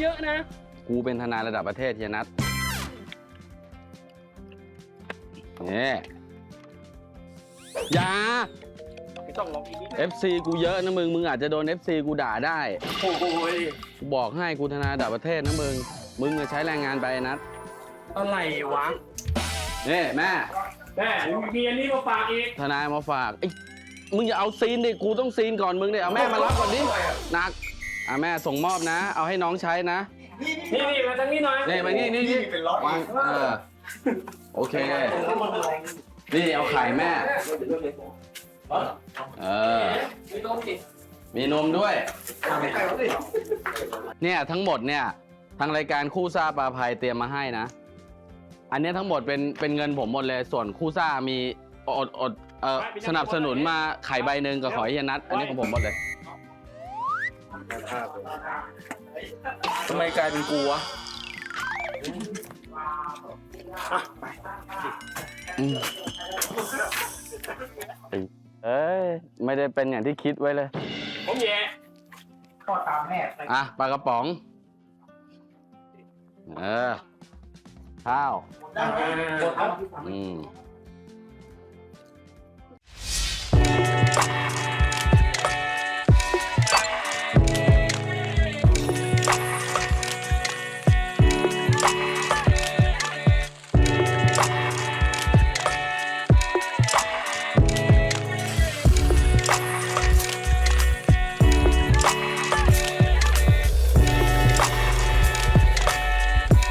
เยอะนะ กูเป็นทนายระดับประเทศเฮียนัทนี่อย่า ไม่ต้องลองอีกนิด FC กูเยอะนะมึง มึงอาจจะโดน FC กูด่าได้ โอ้ยกูบอกให้กูทนายระดับประเทศนะมึง มึงจะใช้แรงงานไปนัดอะไรวะนี่แม่ แม่มีอันนี้มาฝากอีกทนายมาฝากไอ้มึงอย่าเอาซีนดิ กูต้องซีนก่อนมึงดิเอาแม่มารับก่อนดิ หนัก อะแม่ส่งมอบนะ เอาให้น้องใช้นะนี่นี่มาทางนี้หน่อยนี่มานี่นี่นี่วางเออโอเค นี่เอาไข่แม่ เออมีนมด้วย เนี่ยทั้งหมดเนี่ยทางรายการคู่ซ่าปลาภัยเตรียมมาให้นะ อันเนี้ยทั้งหมดเป็นเป็นเงินผมหมดเลย ส่วนคู่ซ่ามีอดอดเออสนับสนุนมาไข่ใบหนึ่งกับขอยเฮียนัทอันนี้ของผมหมดเลย ทำไมกลายเป็นกูวะอืมเอ้ย ไม่ได้เป็นอย่างที่คิดไว้เลย ผมแย่พ่อตามแม่อะปลากระป๋อง เออข้าวได้ไหมกดครับอืม